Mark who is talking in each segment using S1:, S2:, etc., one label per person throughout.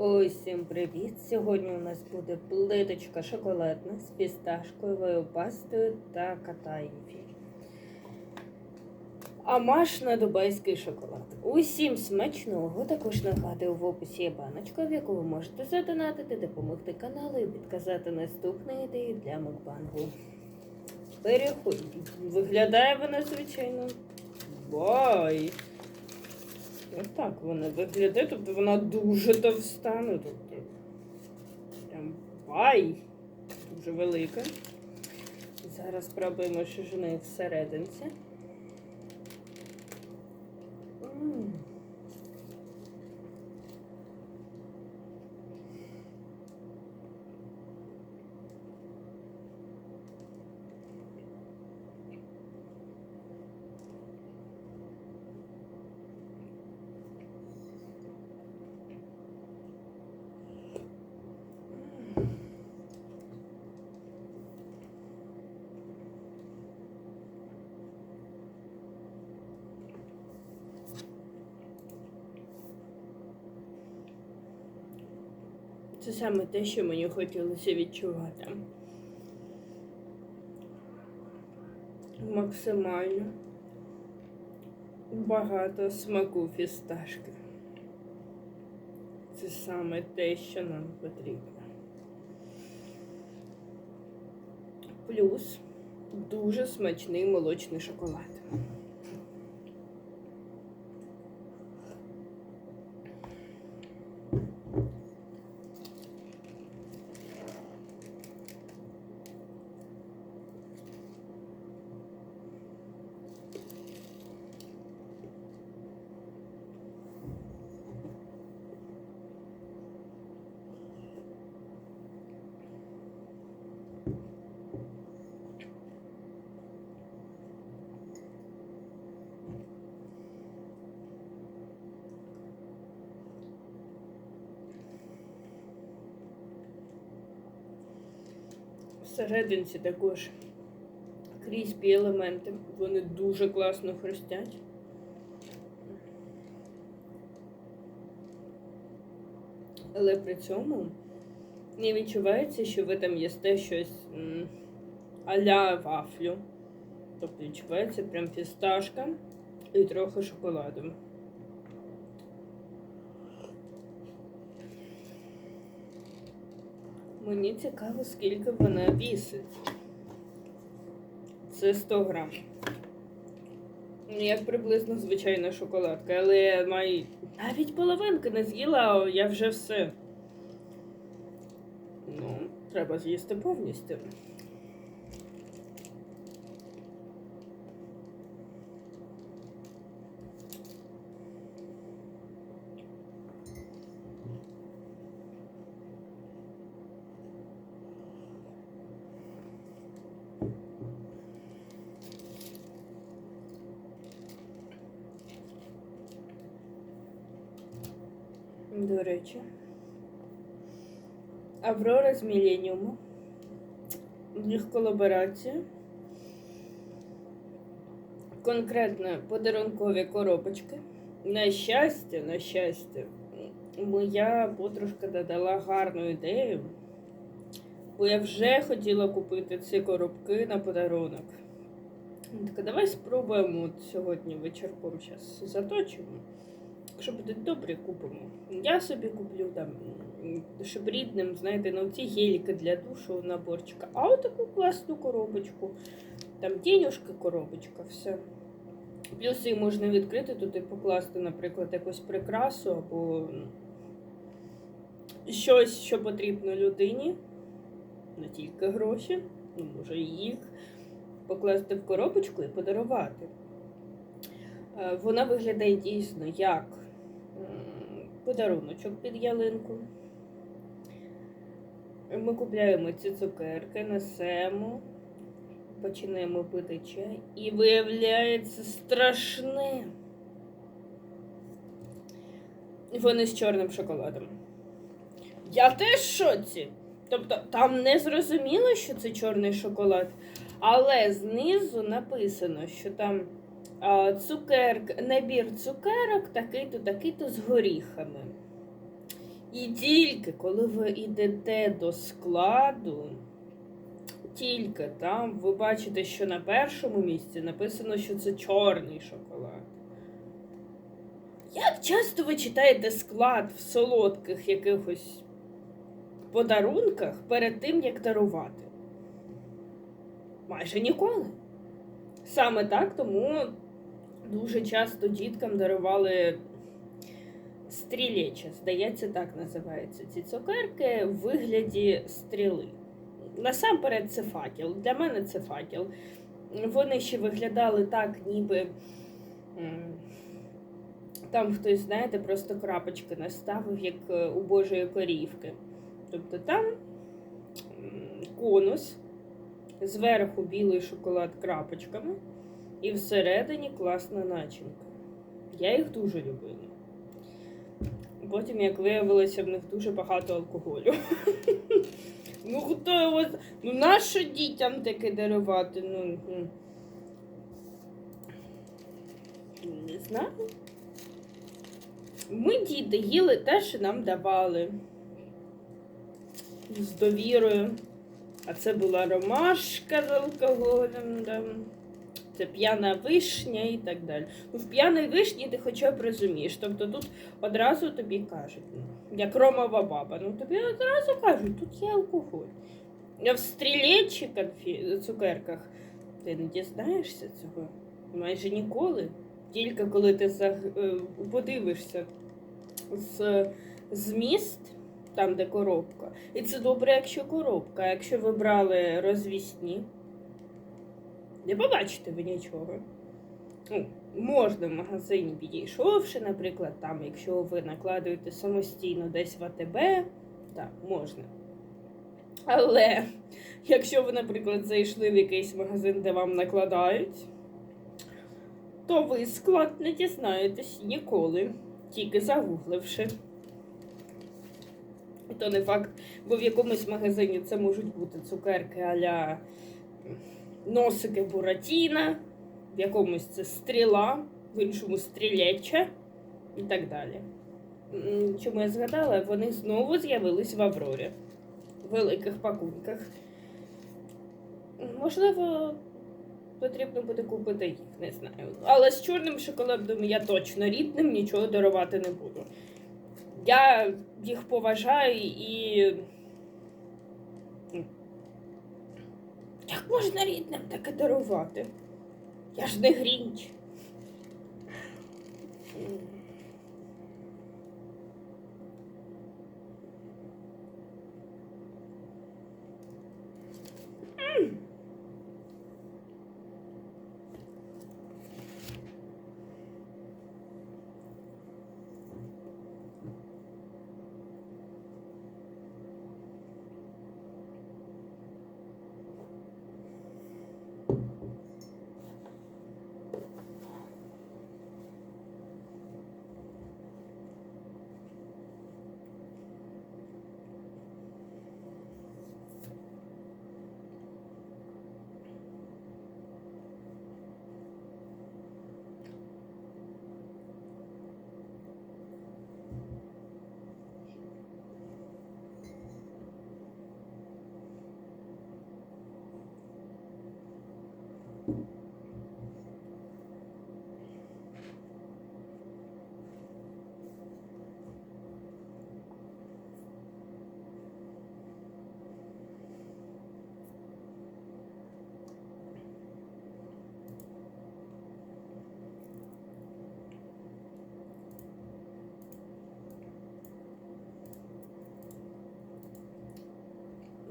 S1: Ось всім привіт! Сьогодні у нас буде плиточка шоколадна з фісташковою пастою та катаїфі. Амаш на дубайський шоколад. Усім смачного! Також нагадую, в описі є баночка, в яку ви можете задонатити, допомогти каналу і підказати наступні ідеї для мукбангу. Переходь. Виглядає вона, звичайно. Бай! Ось так вона виглядає, тобто вона дуже товста, ну тобто прям вай, дуже велика. Зараз спробуємо неї всерединці. М. Це саме те, що мені хотілося відчувати. Максимально багато смаку фісташки. Це саме те, що нам потрібно. Плюс дуже смачний молочний шоколад. Всерединці також кріспі елементи. Вони дуже класно хрустять. Але при цьому не відчувається, що ви там їсте щось а-ля вафлю. Тобто відчувається прям фісташка і трохи шоколаду. Мені цікаво, скільки вона вісить. Це 100 грам. Ну, Як приблизно звичайна шоколадка, але я маю навіть половинки не з'їла, а я вже все. Ну, треба з'їсти повністю. До речі. Аврора з Міленіуму. Їх колаборація. Конкретно подарункові коробочки. На щастя, на щастя, моя подружка додала гарну ідею, бо я вже хотіла купити ці коробки на подарунок. Так, давай спробуємо от сьогодні вечірком зараз заточимо. Якщо будуть добрі, купимо. Я собі куплю там, щоб рідним, знаєте, ну ці геліки для душу наборчика, а от таку класну коробочку. Там денюшка, коробочка, все. Плюс її можна відкрити тут і покласти, наприклад, якусь прикрасу або щось, що потрібно людині, не тільки гроші, ну, може їх, покласти в коробочку і подарувати. Е, Вона виглядає дійсно як подаруночок під ялинку. Ми купляємо ці цукерки, несемо, починаємо пити чай, і виявляється страшне. Вони з чорним шоколадом. Я теж в шоці. Тобто там не зрозуміло, що це чорний шоколад, але знизу написано, що там цукерк, набір цукерок такий-то, такий-то з горіхами. І тільки коли ви йдете до складу, тільки там ви бачите, що на першому місці написано, що це чорний шоколад. Як часто ви читаєте склад в солодких якихось подарунках перед тим, як дарувати? Майже ніколи. Саме так, тому дуже часто діткам дарували стрілеча, здається, так називаються ці цукерки в вигляді стріли. Насамперед, це факел. Для мене це факел. Вони ще виглядали так, ніби там хтось, знаєте, просто крапочки наставив, як е, у Божої корівки. Тобто там конус, зверху білий шоколад крапочками, і всередині класна начинка. Я їх дуже любила. Потім, як виявилося, в них дуже багато алкоголю. Ну, хто його. Ну, нащо дітям таке дарувати? Ну. Не знаю. Ми діти їли те, що нам давали. З довірою. А це була ромашка з алкоголем. Да. Це п'яна вишня і так далі. Ну, в п'яній вишні ти хоча б розумієш. Тобто тут одразу тобі кажуть, ну, як ромова баба, ну тобі одразу кажуть, тут є алкоголь. А в стрілечі конфі... цукерках ти не дізнаєшся цього майже ніколи. Тільки коли ти е, подивишся з зміст, там, де коробка. І це добре, якщо коробка. Якщо ви брали розвісні, не побачите ви нічого. Ну, можна в магазині підійшовши, наприклад, там, якщо ви накладуєте самостійно десь в АТБ, так, можна. Але якщо ви, наприклад, зайшли в якийсь магазин, де вам накладають, то ви склад не дізнаєтесь ніколи, тільки загугливши. І то не факт, бо в якомусь магазині це можуть бути цукерки аля носики Буратіна, в якомусь це стріла, в іншому стрілеча і так далі. Чому я згадала, вони знову з'явились в Аврорі в великих пакунках. Можливо, потрібно буде купити їх, не знаю. Але з чорним шоколадом я точно рідним нічого дарувати не буду. Я їх поважаю і. Як можна рідним таке дарувати? Я ж не грінч.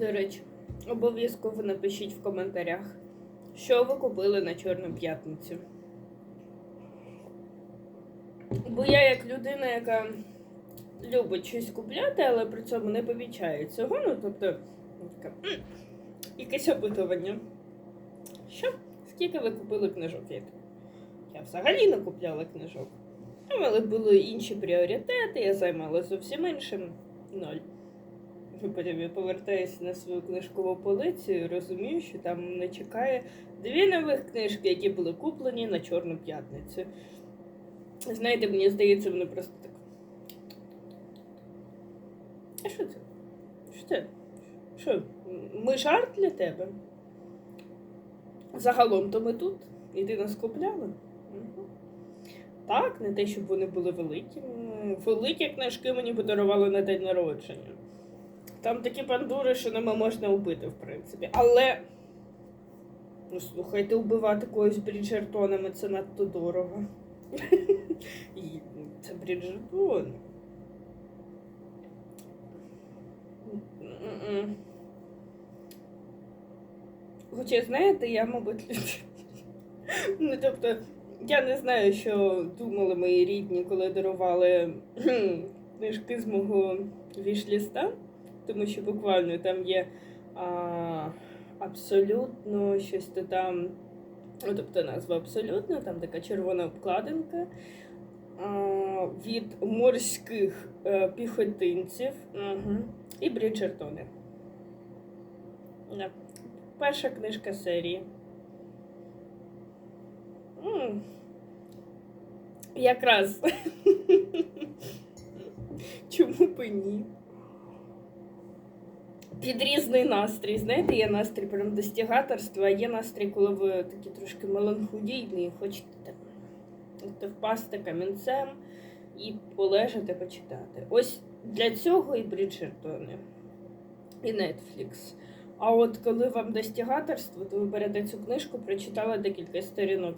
S1: До речі, обов'язково напишіть в коментарях, що ви купили на Чорну п'ятницю. Бо я як людина, яка любить щось купляти, але при цьому не помічає цього, ну тобто така, «М, якесь опитування. Що? Скільки ви купили книжок? Я, взагалі не купляла книжок. Мене були інші пріоритети, я займалася зовсім іншим. Ноль. Потім я повертаюся на свою книжкову полицю розумію, що там мене чекає дві нових книжки, які були куплені на Чорну п'ятницю. Знаєте, мені здається, вони просто так. А що це? Що це? Що? Ми жарт для тебе? Загалом то ми тут. І ти нас купляла? Мгм. Так, не те, щоб вони були великі. Великі книжки мені подарували на день народження. Там такі бандури, що ними можна вбити, в принципі. Але. Ну, слухайте, вбивати когось Бріджертонами це надто дорого. Це Бріджертон. Хоча, знаєте, я, мабуть, ну, тобто, я не знаю, що думали мої рідні, коли дарували книжки з мого вішліста, тому що буквально там є а, абсолютно щось то там, ну, тобто назва абсолютно, там така червона обкладинка. а, Від морських е, піхотинців угу. і Бріджертони. Да. Перша книжка серії. М. Якраз. Чому б і ні? Під різний настрій. Знаєте, є настрій прям достігаторства, а є настрій, коли ви такі трошки меланхолійні і хочете так, впасти камінцем і полежати, почитати. Ось для цього і Бріджертони, і Netflix. А от коли вам достігаторство, то ви берете цю книжку, прочитали декілька сторінок.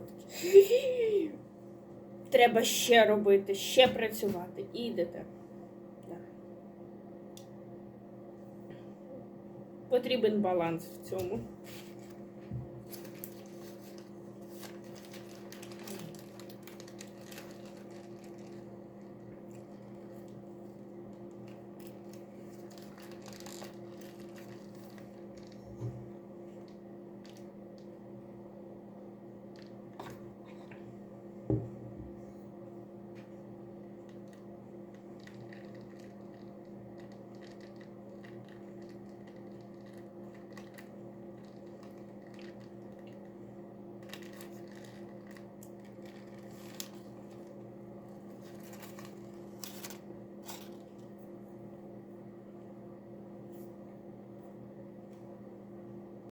S1: Треба ще робити, ще працювати. І йдете. Да. Потрібен баланс в цьому.